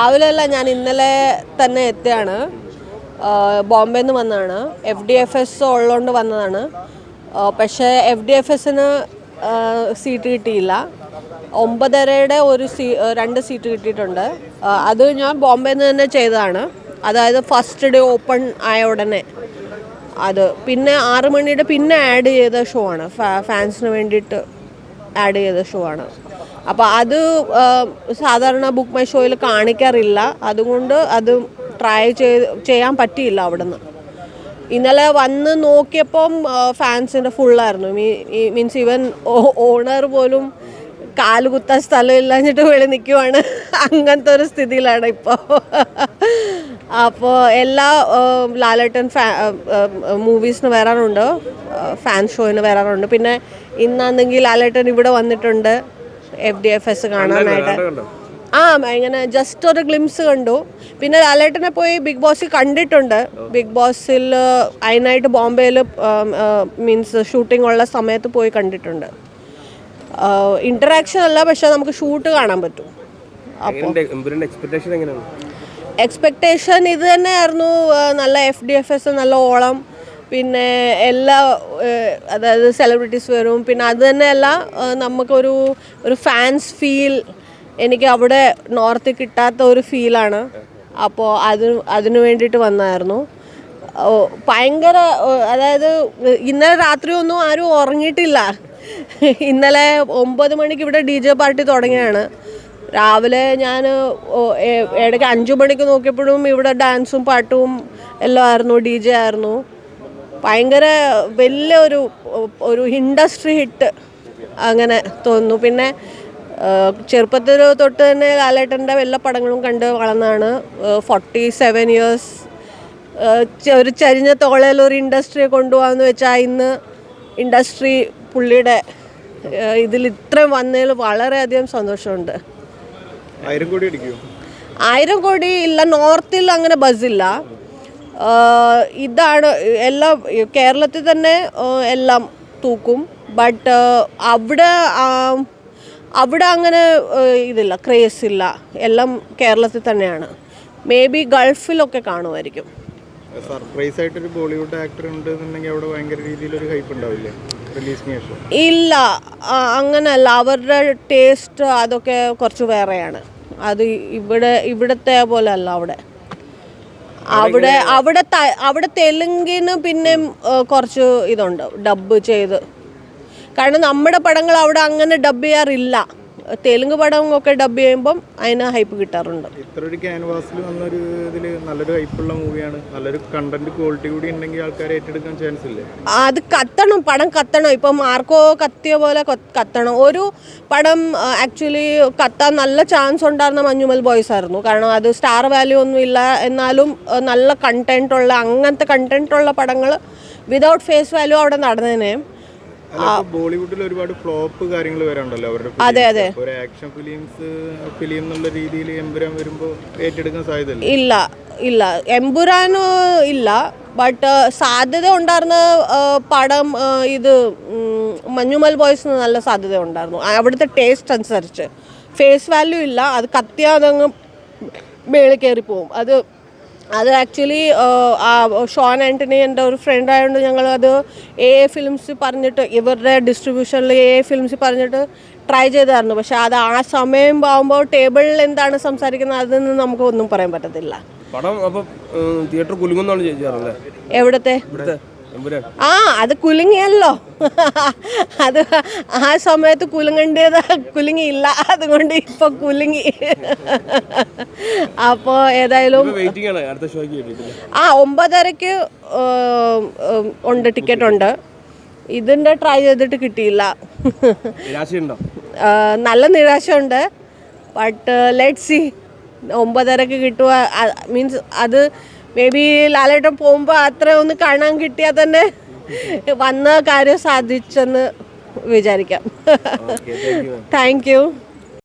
രാവിലെ അല്ല ഞാൻ ഇന്നലെ തന്നെ എത്തിയാണ്. ബോംബെയിൽ നിന്ന് വന്നതാണ്. എഫ് ഡി എഫ് എസ് ഉള്ളതുകൊണ്ട് വന്നതാണ്. പക്ഷേ എഫ് ഡി എഫ് എസിന് സീറ്റ് കിട്ടിയില്ല. ഒമ്പതരയുടെ ഒരു സീ രണ്ട് സീറ്റ് കിട്ടിയിട്ടുണ്ട്. അത് ഞാൻ ബോംബെയിൽ നിന്ന് തന്നെ ചെയ്തതാണ്. അതായത് ഫസ്റ്റ് ഡേ ഓപ്പൺ ആയ ഉടനെ. അത് പിന്നെ ആറ് മണിയുടെ പിന്നെ ആഡ് ചെയ്ത ഷോ ആണ്. ഫാൻസിന് വേണ്ടിയിട്ട് ആഡ് ചെയ്ത ഷോ ആണ്. അപ്പോൾ അത് സാധാരണ ബുക്ക് മൈ ഷോയിൽ കാണിക്കാറില്ല. അതുകൊണ്ട് അത് ട്രൈ ചെയ്ത് ചെയ്യാൻ പറ്റിയില്ല അവിടുന്ന്. ഇന്നലെ വന്ന് നോക്കിയപ്പം ഫാൻസിന്റെ ഫുള്ളായിരുന്നു മീൻസ് ഈവൻ ഓണർ പോലും കാൽ കുത്താൻ സ്ഥലമില്ലാഞ്ഞിട്ട് വെളി നിൽക്കുവാണ് അങ്ങനത്തെ ഒരു സ്ഥിതിയിലാണ് ഇപ്പോൾ അപ്പോൾ എല്ലാ ലാലേട്ടൻ ഫാ മൂവീസിന് വരാറുണ്ട്. ഫാൻ ഷോയിന് വരാറുണ്ട്. പിന്നെ ഇന്നാണെങ്കിൽ ലാലേട്ടൻ ഇവിടെ വന്നിട്ടുണ്ട്. എഫ് ഡി എഫ് എസ് കാണാനായിട്ട് ആ ഇങ്ങനെ ജസ്റ്റ് ഒരു ഗ്ലിംസ് കണ്ടു. പിന്നെ ലാലേട്ടനെ പോയി ബിഗ് ബോസിൽ കണ്ടിട്ടുണ്ട്. ബിഗ് ബോസിൽ അതിനായിട്ട് ബോംബെയിൽ മീൻസ് ഷൂട്ടിംഗ് ഉള്ള സമയത്ത് പോയി കണ്ടിട്ടുണ്ട്. ഇന്ററാക്ഷൻ അല്ല പക്ഷെ നമുക്ക് ഷൂട്ട് കാണാൻ പറ്റും. എക്സ്പെക്ടേഷൻ ഇത് തന്നെയായിരുന്നു നല്ല എഫ് ഡി എഫ് എസ് നല്ല ഓളം. പിന്നെ എല്ലാ അതായത് സെലിബ്രിറ്റീസ് വരും. പിന്നെ അത് തന്നെയല്ല നമുക്കൊരു ഒരു ഫാൻസ് ഫീൽ എനിക്ക് അവിടെ നോർത്ത് കിട്ടാത്ത ഒരു ഫീലാണ് അപ്പോൾ അത് അതിനു വേണ്ടിയിട്ട് വന്നായിരുന്നു. ഭയങ്കര അതായത് ഇന്നലെ രാത്രി ഒന്നും ആരും ഉറങ്ങിയിട്ടില്ല. ഇന്നലെ ഒമ്പത് മണിക്ക് ഇവിടെ ഡി ജെ പാർട്ടി തുടങ്ങിയാണ്. രാവിലെ ഞാൻ ഇടയ്ക്ക് അഞ്ചു മണിക്ക് നോക്കിയപ്പോഴും ഇവിടെ ഡാൻസും പാട്ടും എല്ലാം ആയിരുന്നു ഡി ജെ ആയിരുന്നു. ഭയങ്കര വലിയ ഒരു ഒരു ഇൻഡസ്ട്രി ഹിറ്റ് അങ്ങനെ തോന്നുന്നു. പിന്നെ ചെറുപ്പത്തിൽ തൊട്ട് തന്നെ ലാലേട്ടന്റെ എല്ലാ പടങ്ങളും കണ്ട് വളർന്നാണ് ഫോർട്ടി സെവൻ ഇയേഴ്സ് ഒരു ചരിഞ്ഞ തോളയിൽ ഒരു ഇൻഡസ്ട്രിയെ കൊണ്ടുപോകാമെന്ന് വെച്ചാൽ ഇന്ന് ഇൻഡസ്ട്രി പുള്ളിയുടെ ഇതിൽ ഇത്രയും വന്നതിൽ വളരെയധികം സന്തോഷമുണ്ട്. ആയിരം കോടി ഇല്ല നോർത്തിൽ അങ്ങനെ ബസ്സില്ല ഇതാണ് എല്ലാ കേരളത്തിൽ തന്നെ എല്ലാം തൂക്കും. ബട്ട് അവിടെ അവിടെ അങ്ങനെ ഇതില്ല ക്രേസ് ഇല്ല. എല്ലാം കേരളത്തിൽ തന്നെയാണ്. മേ ബി ഗൾഫിലൊക്കെ കാണുമായിരിക്കും. സർപ്രൈസ് ആയിട്ടൊരു ബോളിവുഡ് ആക്ടർ അവിടെ ഭയങ്കര രീതിയിലൊരു ഹൈപ്പ് ഉണ്ടാവില്ലേ? ഇല്ല. അങ്ങനല്ല. അവരുടെ ടേസ്റ്റ് അതൊക്കെ കുറച്ച് വേറെയാണ്. അത് ഇവിടെ ഇവിടത്തെ പോലെ അല്ല അവിടെ. അവിടെ അവിടെ അവിടെ തെലുങ്കിന് പിന്നെ കുറച്ച് ഇതുണ്ട് ഡബ് ചെയ്ത്. കാരണം നമ്മുടെ പടങ്ങൾ അവിടെ അങ്ങനെ ഡബ് ചെയ്യാറില്ല. തെലുങ്ക് പടം ഒക്കെ ഡബ് ചെയ്യുമ്പം അതിന് ഹൈപ്പ് കിട്ടാറുണ്ട്. ഇത്ര ഒരു ക്യാൻവാസിൽ വന്നൊരു ഇതിൽ നല്ലൊരു ഹൈപ്പുള്ള മൂവിയാണ് നല്ലൊരു കണ്ടന്റ് ക്വാളിറ്റി കൂടി ഉണ്ടെങ്കിൽ ആൾക്കാരെ ഏറ്റെടുക്കാൻ ചാൻസ് ഇല്ലേ? അത് കത്തണം. പടം കത്തണം. ഇപ്പം ആർക്കോ കത്തിയ പോലെ കത്തണം. ഒരു പടം ആക്ച്വലി കത്താൻ നല്ല ചാൻസ് ഉണ്ടായിരുന്ന മഞ്ഞുമൽ ബോയ്സ് ആയിരുന്നു. കാരണം അത് സ്റ്റാർ വാല്യൂ ഒന്നും ഇല്ല. എന്നാലും നല്ല കണ്ടന്റ് ഉള്ള അങ്ങനത്തെ കണ്ടന്റ് ഉള്ള പടങ്ങൾ വിതൗട്ട് ഫേസ് വാല്യൂ അവിടെ ഇപ്പൊ ബോളിവുഡിൽ ഒരുപാട് ഫ്ലോപ്പ് കാര്യങ്ങൾ വരാണ്ടല്ലോ അവരുടെ അതെ, അതെ. ഒരു ആക്ഷൻ ഫിലിംസ് ഫിലിം എന്നുള്ള രീതിയിൽ എമ്പുരാൻ വരുമ്പോൾ ഏറ്റെടുക്കാൻ സാധ്യതയില്ല? ഇല്ല ഇല്ല. എമ്പുരാനോ ഇല്ല. ബട്ട് സാധ്യത ഉണ്ടായിരുന്ന പടം ഇത് മഞ്ഞുമൽ ബോയ്സിന് നല്ല സാധ്യത ഉണ്ടായിരുന്നു അവിടുത്തെ ടേസ്റ്റ് അനുസരിച്ച്. ഫേസ് വാല്യൂ ഇല്ല. അത് കത്തിയാതങ്ങ് മേളിൽ കയറി പോവും അത് അത് ആക്ച്വലി ആ ഷോൺ ആന്റണി എന്റെ ഒരു ഫ്രണ്ട് ആയതുകൊണ്ട് ഞങ്ങളത് അത് എ എ ഫിലിംസ് പറഞ്ഞിട്ട് ഇവരുടെ ഡിസ്ട്രിബ്യൂഷനിൽ എ എ ഫിലിംസ് പറഞ്ഞിട്ട് ട്രൈ ചെയ്തായിരുന്നു. പക്ഷെ അത് ആ സമയം ആകുമ്പോൾ ടേബിളിൽ എന്താണ് സംസാരിക്കുന്നത് അതിൽ നിന്ന് നമുക്ക് ഒന്നും പറയാൻ പറ്റത്തില്ല. പടം അപ്പം തിയേറ്റർ കുലുങ്ങുന്നാണ് എവിടത്തെ? ആ അത് കുലുങ്ങിയല്ലോ. അത് ആ സമയത്ത് കുലുങ്ങേണ്ടത് കുലുങ്ങിയില്ല. അതുകൊണ്ട് ഇപ്പൊ കുലുങ്ങി. അപ്പോൾ ഏതായാലും ആ ഒമ്പതരക്ക് ഉണ്ട് ടിക്കറ്റ് ഉണ്ട്. ഇതിന്റെ ട്രൈ ചെയ്തിട്ട് കിട്ടിയില്ല. നല്ല നിരാശയുണ്ട്. ബട്ട് ലെറ്റ് സി ഒമ്പതരക്ക് കിട്ടുക മീൻസ് അത് മേ ബി ലാലേട്ടൻ പോകുമ്പോൾ അത്ര ഒന്ന് കാണാൻ കിട്ടിയാൽ തന്നെ വന്ന കാര്യം സാധിച്ചെന്ന് വിചാരിക്കാം. Thank you